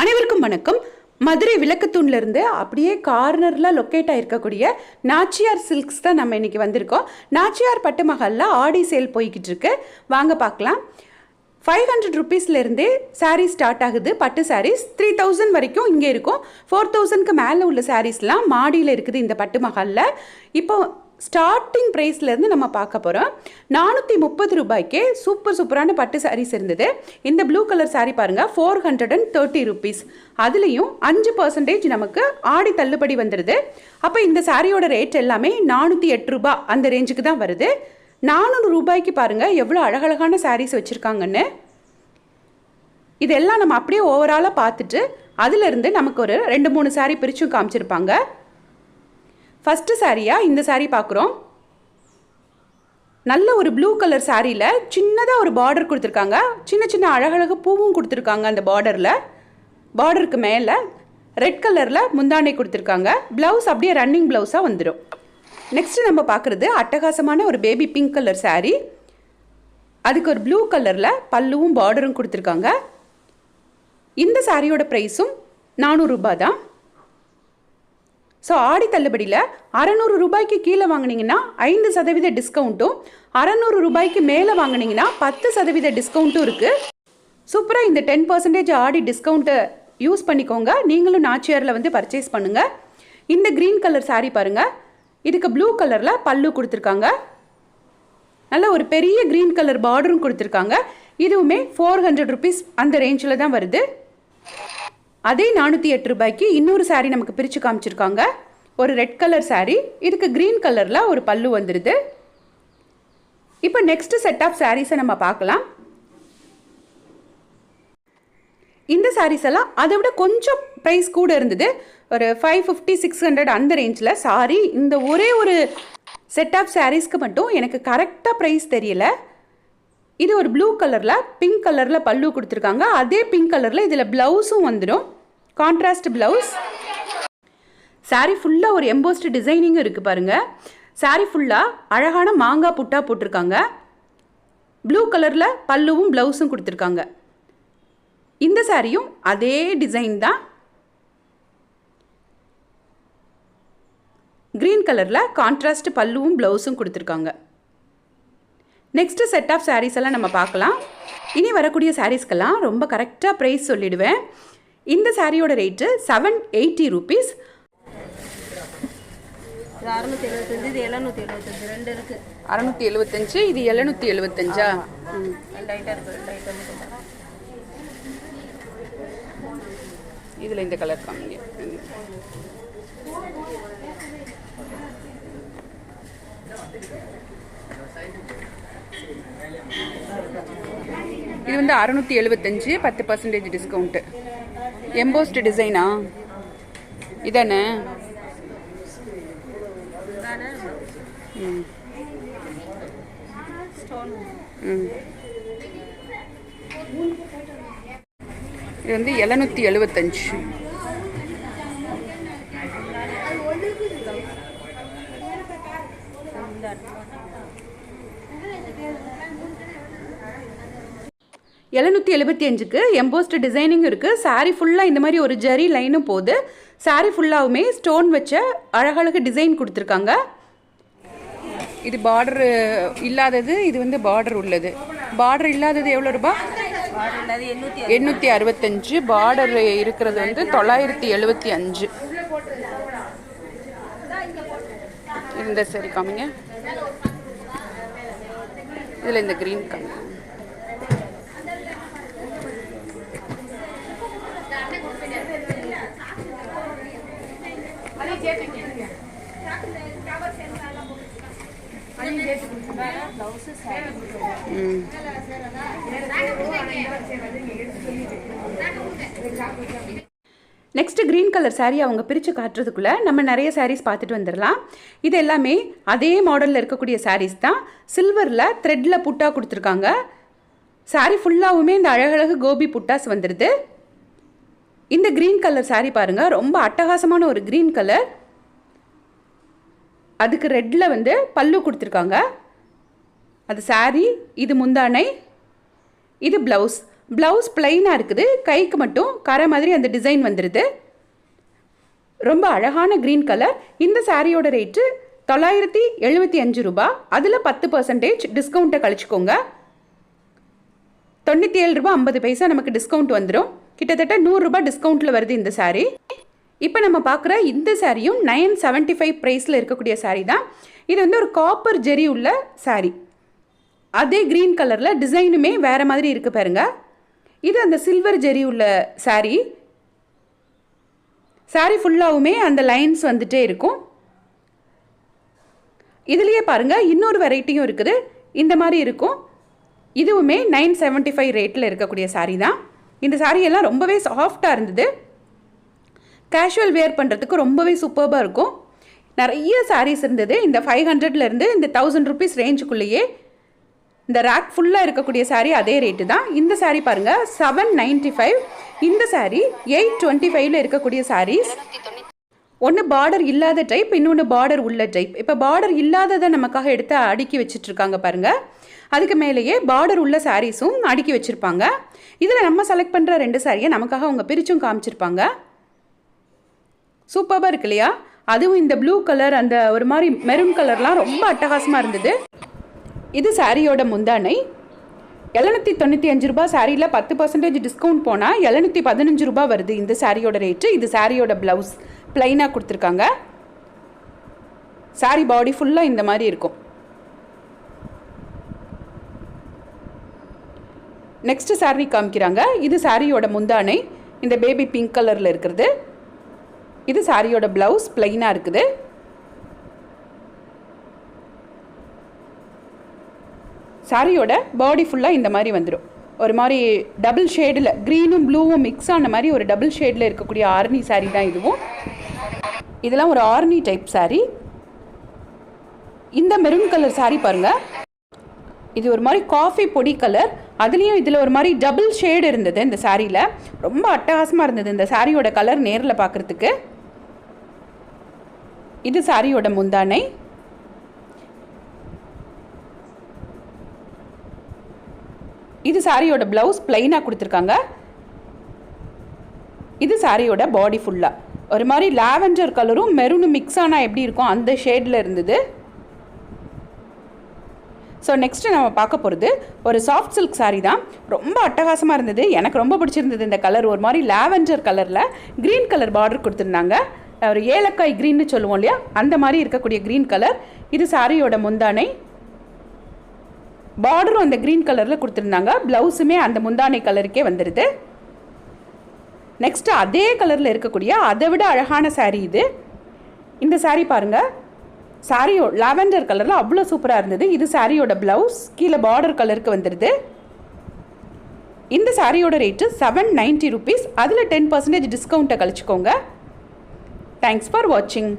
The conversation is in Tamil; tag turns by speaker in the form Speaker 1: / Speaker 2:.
Speaker 1: அனைவருக்கும் வணக்கம். மதுரை விளக்கத்தூண்லேருந்து அப்படியே கார்னரில் லொக்கேட் ஆகிருக்கக்கூடிய நாச்சியார் சில்க்ஸ் தான் நம்ம இன்றைக்கி வந்திருக்கோம். நாச்சியார் பட்டு மஹாலில் ஆடி சேல் போய்கிட்டு இருக்கு வாங்க பார்க்கலாம். ஃபைவ் ஹண்ட்ரட் ருபீஸ்லேருந்தே சாரீ ஸ்டார்ட் ஆகுது. பட்டு சாரீஸ் த்ரீ தௌசண்ட் வரைக்கும் இங்கே இருக்கும். ஃபோர் தௌசண்ட்க்கு மேலே உள்ள சாரீஸ்லாம் மாடியில் இருக்குது இந்த பட்டு மஹாலில் இப்போ ஸ்டார்டிங் ப்ரைஸ்லேருந்து நம்ம பார்க்க போகிறோம் நானூற்றி முப்பது ரூபாய்க்கே சூப்பர் சூப்பரான பட்டு சாரீஸ் இருந்தது. இந்த ப்ளூ கலர் சாரீ பாருங்கள் four hundred and thirty rupees அதுலேயும் அஞ்சு பர்சன்டேஜ் நமக்கு ஆடி தள்ளுபடி வந்துடுது அப்போ இந்த சாரியோட ரேட் எல்லாமே நானூற்றி எட்டு ரூபா அந்த ரேஞ்சுக்கு தான் வருது. நானூறு ரூபாய்க்கு பாருங்கள் எவ்வளோ அழகழகான சாரீஸ் வச்சுருக்காங்கன்னு. இதெல்லாம் நம்ம அப்படியே ஓவராலாக பார்த்துட்டு அதிலிருந்து நமக்கு ஒரு ரெண்டு மூணு சாரீ பிரிச்சும் காமிச்சிருப்பாங்க. ஃபஸ்ட்டு சாரியாக இந்த சாரீ பார்க்குறோம் நல்ல ஒரு ப்ளூ கலர் சாரியில் சின்னதாக ஒரு பார்டர் கொடுத்துருக்காங்க. சின்ன சின்ன அழகழகு பூவும் கொடுத்துருக்காங்க அந்த பார்டரில் பார்டருக்கு மேலே ரெட் கலரில் முந்தானை கொடுத்துருக்காங்க. ப்ளவுஸ் அப்படியே ரன்னிங் ப்ளவுஸாக வந்துடும் நெக்ஸ்ட்டு நம்ம பார்க்குறது அட்டகாசமான ஒரு பேபி பிங்க் கலர் சாரீ அதுக்கு ஒரு ப்ளூ கலரில் பல்லுவும் பார்டரும் கொடுத்துருக்காங்க. இந்த சாரியோட ப்ரைஸும் நானூறு ரூபாய் தான். ஸோ ஆடி தள்ளுபடியில் அறநூறு ரூபாய்க்கு கீழே வாங்கினீங்கன்னா ஐந்து சதவீத டிஸ்கவுண்ட்டும் அறநூறு ரூபாய்க்கு மேலே வாங்குனீங்கன்னா பத்து சதவீத டிஸ்கவுண்ட்டும் இருக்குது சூப்பராக இந்த டென் பர்சன்டேஜ் ஆடி டிஸ்கவுண்ட்டை யூஸ் பண்ணிக்கோங்க. நீங்களும் நாச்சியாரில் வந்து பர்ச்சேஸ் பண்ணுங்கள் இந்த க்ரீன் கலர் சாரீ பாருங்கள் இதுக்கு ப்ளூ கலரில் பல்லு கொடுத்துருக்காங்க. நல்ல ஒரு பெரிய க்ரீன் கலர் பார்டரும் கொடுத்துருக்காங்க. இதுவுமே ஃபோர் ஹண்ட்ரட் ருபீஸ் அந்த ரேஞ்சில் தான் வருது. அதே நானூற்றி எட்டு ரூபாய்க்கு இன்னொரு சாரீ நமக்கு பிரித்து காமிச்சிருக்காங்க. ஒரு ரெட் கலர் சாரீ இதுக்கு க்ரீன் கலரில் ஒரு பல்லு வந்துடுது இப்போ நெக்ஸ்ட் செட் ஆஃப் சாரீஸை நம்ம பார்க்கலாம். இந்த சாரீஸ் எல்லாம் அதை விட கொஞ்சம் ப்ரைஸ் கூட இருந்தது. ஒரு ஃபைவ் ஃபிஃப்டி சிக்ஸ் ஹண்ட்ரட் அந்த ரேஞ்சில் சாரி இந்த ஒரே ஒரு செட் ஆஃப் சாரீஸ்க்கு மட்டும் எனக்கு கரெக்டாக ப்ரைஸ் தெரியல. இது ஒரு ப்ளூ கலரில் பிங்க் கலரில் பல்லு கொடுத்துருக்காங்க. அதே பிங்க் கலரில் இதில் ப்ளவுஸும் வந்துடும். கான்ட்ராஸ்ட் ப்ளவுஸ் சாரீ ஃபுல்லாக ஒரு எம்போஸ்ட் டிசைனிங்கும் இருக்குது பாருங்கள் சாரீ ஃபுல்லாக அழகான மாங்காய் புட்டா போட்டிருக்காங்க. ப்ளூ கலரில் பல்லுவும் ப்ளவுஸும் கொடுத்துருக்காங்க. இந்த சாரியும் அதே டிசைன் தான். க்ரீன் கலரில் கான்ட்ராஸ்ட் பல்லுவும் ப்ளவுஸும் கொடுத்துருக்காங்க. நெக்ஸ்ட்டு செட் ஆஃப் sarees எல்லாம் நம்ம பார்க்கலாம். இனி வரக்கூடிய சாரீஸ்க்கெல்லாம் ரொம்ப கரெக்டாக ப்ரைஸ் சொல்லிடுவேன். இந்த சாரியோட ரேட்டு செவன் எயிட்டி ருபீஸ்
Speaker 2: இது அறுநூத்தி எழுபத்தஞ்சு இது எழுநூத்தி எழுபத்தஞ்சு ரெண்டு இருக்கு.
Speaker 1: அறநூற்றி எழுபத்தஞ்சு இது எழுநூற்றி எழுபத்தஞ்சா இதில் இந்த கலர் காமிங்க. இது வந்து அறுநூற்றி எழுபத்தஞ்சு பத்து பர்சன்டேஜ் டிஸ்கவுண்ட்டு எம்போஸ்ட் டிசைனா இதானே? ம். ம். இது வந்து எழுநூற்றி எழுபத்தஞ்சு எழுநூற்றி எழுபத்தி அஞ்சுக்கு எம்போஸ்ட் டிசைனிங் இருக்குது சாரீ ஃபுல்லாக இந்த மாதிரி ஒரு ஜரி லைனும் போகுது சாரீ ஃபுல்லாகவுமே ஸ்டோன் வச்ச அழகழகு டிசைன் கொடுத்துருக்காங்க. இது பார்டர் இல்லாதது இது வந்து பார்டர் உள்ளது. பார்டர் இல்லாதது எவ்வளோ ரூபா? எண்ணூற்றி அறுபத்தஞ்சு. பார்டர் இருக்கிறது வந்து தொள்ளாயிரத்தி எழுபத்தி அஞ்சு. இந்த சரி காமிங்க. இதில் இந்த க்ரீன் கலர் ம். நெக்ஸ்ட் க்ரீன் கலர் சாரீ அவங்க பிரித்து காட்டுறதுக்குள்ளே நம்ம நிறைய சாரீஸ் பார்த்துட்டு வந்துடலாம். இது எல்லாமே அதே மாடலில் இருக்கக்கூடிய சாரீஸ் தான். சில்வரில் த்ரெட்டில் புட்டா கொடுத்துருக்காங்க. சாரீ ஃபுல்லாகவுமே இந்த அழகழகு கோபி புட்டாஸ் வந்துடுது இந்த க்ரீன் கலர் சாரீ பாருங்கள் ரொம்ப அட்டகாசமான ஒரு க்ரீன் கலர் அதுக்கு ரெட்டில் வந்து பல்லு கொடுத்துருக்காங்க. அது சாரீ இது முந்தானை இது ப்ளவுஸ் ப்ளவுஸ் பிளைனாக இருக்குது. கைக்கு மட்டும் கரை மாதிரி அந்த டிசைன் வந்துடுது ரொம்ப அழகான க்ரீன் கலர் இந்த சாரியோட ரேட்டு தொள்ளாயிரத்தி எழுபத்தி அஞ்சு ரூபா. அதில் பத்து பர்சன்டேஜ் டிஸ்கவுண்ட்டை கழிச்சுக்கோங்க. தொண்ணூற்றி ஏழு ரூபா ஐம்பது பைசா நமக்கு டிஸ்கவுண்ட் வந்துடும் கிட்டத்தட்ட நூறுரூபா டிஸ்கவுண்ட்டில் வருது இந்த சாரீ இப்போ நம்ம பார்க்குற இந்த சாரியும் நைன் செவன்ட்டி ஃபைவ் ப்ரைஸில் இருக்கக்கூடிய சாரீ தான். இது வந்து ஒரு காப்பர் ஜெரி உள்ள சாரீ அதே க்ரீன் கலரில் டிசைனுமே வேறு மாதிரி இருக்குது பாருங்க. இது அந்த சில்வர் ஜெரி உள்ள சாரீ சாரீ ஃபுல்லாகவுமே அந்த லைன்ஸ் வந்துகிட்டே இருக்கும். இதுலேயே பாருங்கள் இன்னொரு வெரைட்டியும் இருக்குது. இந்த மாதிரி இருக்கும். இதுவுமே நைன் செவன்ட்டி ஃபைவ் ரேட்டில் இருக்கக்கூடிய சாரீ தான். இந்த saree எல்லாம் ரொம்பவே சாஃப்டாக இருந்தது. கேஷுவல் வேர் பண்ணுறதுக்கு ரொம்பவே சூப்பர்பாக இருக்கும். நிறைய சாரீஸ் இருந்தது. இந்த ஃபைவ் ஹண்ட்ரட்லேருந்து இந்த தௌசண்ட் ருபீஸ் ரேஞ்சுக்குள்ளேயே இந்த ரேக் ஃபுல்லாக இருக்கக்கூடிய சாரீ அதே ரேட்டு தான். இந்த சாரீ பாருங்கள் செவன் நைன்ட்டி ஃபைவ் இந்த சாரீ எயிட் டுவெண்ட்டி ஃபைவ்ல இருக்கக்கூடிய சாரீஸ் ஒன்று பார்டர் இல்லாத டைப் இன்னொன்று பார்டர் உள்ள டைப் இப்போ பார்டர் இல்லாததை நமக்காக எடுத்து அடுக்கி வச்சிட்ருக்காங்க பாருங்கள் அதுக்கு மேலேயே பார்டர் உள்ள சாரீஸும் அடுக்கி வச்சுருப்பாங்க. இதில் நம்ம செலக்ட் பண்ணுற ரெண்டு சாரியை நமக்காக அவங்க பிரிச்சும் காமிச்சிருப்பாங்க. சூப்பராக இருக்கு இல்லையா? அதுவும் இந்த ப்ளூ கலர் அந்த ஒரு மாதிரி மெரூன் கலர்லாம் ரொம்ப அட்டகாசமாக இருந்தது. இது சாரியோட முந்தானை. எழுநூற்றி தொண்ணூற்றி அஞ்சு ரூபா சாரியில் பத்து பர்சன்டேஜ் டிஸ்கவுண்ட் போனால் எழுநூற்றி பதினஞ்சு ரூபா வருது இந்த சாரியோட ரேட்டு இது சாரியோட ப்ளவுஸ் ப்ளைனாக கொடுத்துருக்காங்க. சாரி பாடி ஃபுல்லாக இந்த மாதிரி இருக்கும். நெக்ஸ்ட் saree காமிக்கிறாங்க. இது சாரியோட முந்தானை. இந்த பேபி பிங்க் கலரில் இருக்கிறது. இது சாரியோட ப்ளவுஸ் ப்ளைனாக இருக்குது. சாரியோட பாடி ஃபுல்லாக இந்த மாதிரி வந்துடும் ஒரு மாதிரி டபுள் ஷேடில் க்ரீனும் ப்ளூவும் மிக்ஸ் ஆன மாதிரி ஒரு டபுள் ஷேடில் இருக்கக்கூடிய ஆர்னி saree தான் இதுவும். இதெல்லாம் ஒரு ஆர்னி டைப் saree. இந்த மெரூன் கலர் saree பாருங்கள் இது ஒரு மாதிரி காஃபி பொடி கலர் அதுலேயும் இதில் ஒரு மாதிரி டபுள் ஷேடு இருந்தது இந்த சாரியில் ரொம்ப அட்டகாசமாக இருந்தது இந்த சாரியோட கலர் நேரில் பார்க்குறதுக்கு இது சாரியோட முந்தானை. இது சாரியோட ப்ளவுஸ் பிளைனாக கொடுத்துருக்காங்க. இது சாரியோட பாடி ஃபுல்லாக ஒரு மாதிரி லாவெண்டர் கலரும் மெரூனும் மிக்ஸ் ஆனால் எப்படி இருக்கும்? அந்த ஷேடில் இருந்தது. ஸோ நெக்ஸ்ட்டு நம்ம பார்க்க போகிறது ஒரு சாஃப்ட் சில்க் saree தான். ரொம்ப அட்டகாசமாக இருந்தது. எனக்கு ரொம்ப பிடிச்சிருந்தது இந்த கலர் ஒரு மாதிரி லாவெண்டர் கலரில் க்ரீன் கலர் பார்டர் கொடுத்துருந்தாங்க. ஒரு ஏலக்காய் க்ரீன்னு சொல்லுவோம் இல்லையா? அந்த மாதிரி இருக்கக்கூடிய க்ரீன் கலர் இது சாரியோட முந்தானை. பார்டரும் அந்த க்ரீன் கலரில் கொடுத்துருந்தாங்க. ப்ளவுஸுமே அந்த முந்தானை கலருக்கே வந்துடுது நெக்ஸ்ட்டு அதே கலரில் இருக்கக்கூடிய அதை விட அழகான சாரீ இது. இந்த சாரீ பாருங்கள் சாரியோ லாவெண்டர் கலரில் அவ்வளோ சூப்பராக இருந்தது. இது சாரியோட ப்ளவுஸ் கீழே பார்டர் கலருக்கு வந்துடுது இந்த சாரியோட ரேட்டு செவன் நைன்ட்டி ருபீஸ் அதில் டென் பர்சன்டேஜ் டிஸ்கவுண்ட்டை கழிச்சுக்கோங்க. தேங்க்ஸ் ஃபார் வாட்சிங்